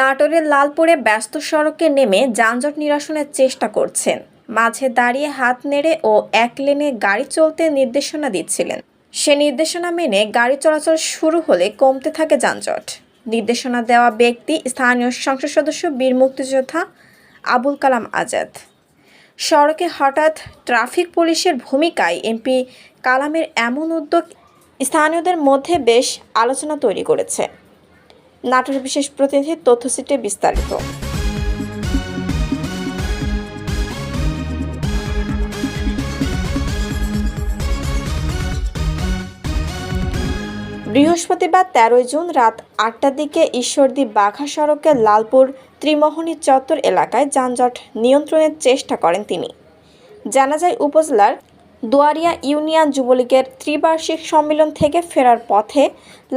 নাটোরের লালপুরে ব্যস্ত সড়কে নেমে যানজট নিরসনের চেষ্টা করছেন। মাঝে দাঁড়িয়ে হাত নেড়ে ও এক লেনে গাড়ি চলতে নির্দেশনা দিচ্ছিলেন। সে নির্দেশনা মেনে গাড়ি চলাচল শুরু হলে কমতে থাকে যানজট। নির্দেশনা দেওয়া ব্যক্তি স্থানীয় সংসদ সদস্য বীর মুক্তিযোদ্ধা আবুল কালাম আজাদ। সড়কে হঠাৎ ট্রাফিক পুলিশের ভূমিকায় এমপি কালামের এমন উদ্যোগ স্থানীয়দের মধ্যে বেশ আলোচনা তৈরি করেছে। নাটোর বিশেষ প্রতিনিধির তথ্যচিত্রে বিস্তারিত। বৃহস্পতিবার তেরোই জুন রাত আটটার দিকে ঈশ্বরদী বাঘা সড়কের লালপুর ত্রিমোহনী চত্বর এলাকায় যানজট নিয়ন্ত্রণের চেষ্টা করেন তিনি। জানা যায়, উপজেলার দুয়ারিয়া ইউনিয়ন যুবলীগের ত্রিবার্ষিক সম্মেলন থেকে ফেরার পথে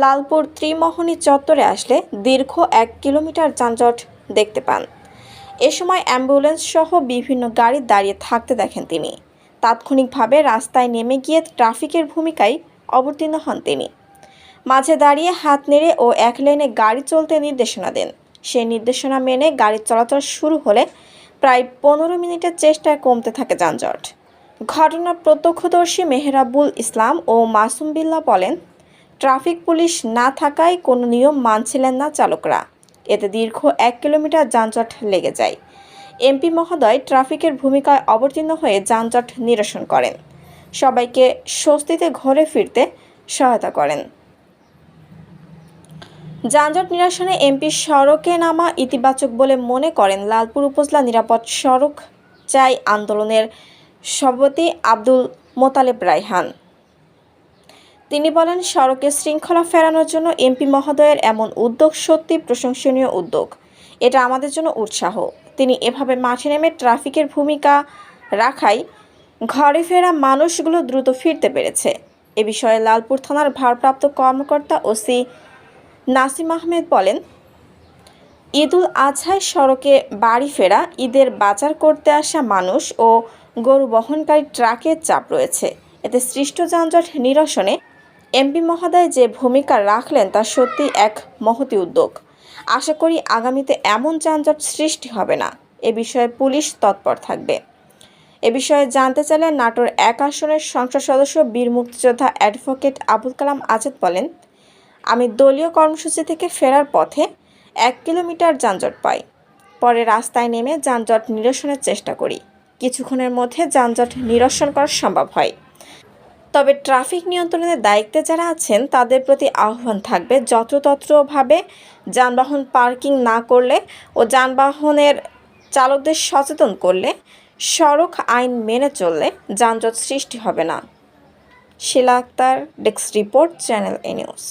লালপুর ত্রিমোহনী চত্বরে আসলে দীর্ঘ এক কিলোমিটার যানজট দেখতে পান। এ সময় অ্যাম্বুলেন্স সহ বিভিন্ন গাড়ি দাঁড়িয়ে থাকতে দেখেন তিনি। তাৎক্ষণিকভাবে রাস্তায় নেমে গিয়ে ট্রাফিকের ভূমিকায় অবতীর্ণ হন তিনি। মাঝে দাঁড়িয়ে হাত নেড়ে ও এক লেনে গাড়ি চলতে নির্দেশনা দেন। সেই নির্দেশনা মেনে গাড়ি চলাচল শুরু হলে প্রায় পনেরো মিনিটের চেষ্টায় কমতে থাকে যানজট। ঘটনার প্রত্যক্ষদর্শী মেহরাবুল ইসলাম ও মাসুম বিল্লাহ বলেন, ট্রাফিক পুলিশ না থাকায় কোনো নিয়ম মানছিলেন না চালকরা। এতে দীর্ঘ এক কিলোমিটার যানজট লেগে যায়। এমপি মহোদয় ট্রাফিকের ভূমিকায় অবতীর্ণ হয়ে যানজট নিরসন করেন। সবাইকে স্বস্তিতে ঘরে ফিরতে সহায়তা করেন। যানজট নিরসনে এমপি সড়কে নামা ইতিবাচক বলে মনে করেন লালপুর উপজেলা নিরাপদ সড়ক চাই আন্দোলনের সভাপতি আব্দুল মোতালেব রায়হান। তিনি বলেন, সড়কে শৃঙ্খলা ফেরানোর জন্য এমপি মহোদয়ের এমন উদ্যোগ সত্যি প্রশংসনীয় উদ্যোগ। এটা আমাদের জন্য উৎসাহ। তিনি এভাবে মাঠে নেমে ট্রাফিকের ভূমিকা রাখায় ঘরে ফেরা মানুষগুলো দ্রুত ফিরতে পেরেছে। এ বিষয়ে লালপুর থানার ভারপ্রাপ্ত কর্মকর্তা ওসি নাসিম আহমেদ বলেন ঈদুল আজহায় সড়কে বাড়ি ফেরা, ঈদের বাজার করতে আসা মানুষ ও গরু বহনকারী ট্রাকের চাপ রয়েছে। এতে সৃষ্ট যানজট নিরসনে এমপি মহোদয় যে ভূমিকা রাখলেন তা সত্যি এক মহতি উদ্যোগ। আশা করি আগামীতে এমন যানজট সৃষ্টি হবে না। এ বিষয়ে পুলিশ তৎপর থাকবে। এ বিষয়ে জানতে চাইলে নাটোর এক আসনের সংসদ সদস্য বীর মুক্তিযোদ্ধা অ্যাডভোকেট আবুল কালাম আজাদ বলেন, আমি দলীয় কর্মসূচি থেকে ফেরার পথে এক কিলোমিটার যানজট পাই পরে রাস্তায় নেমে যানজট নিরসনের চেষ্টা করি। কিছুক্ষণের মধ্যে যানজট নিরসন করা সম্ভব হয়। তবে ট্রাফিক নিয়ন্ত্রণের দায়িত্বে যারা আছেন, তাদের প্রতি আহ্বান থাকবে যত্রতত্রভাবে যানবাহন পার্কিং না করলে ও যানবাহনের চালকদের সচেতন করলে সড়ক আইন মেনে চললে যানজট সৃষ্টি হবে না। Shila Akter, desk report, channel A news.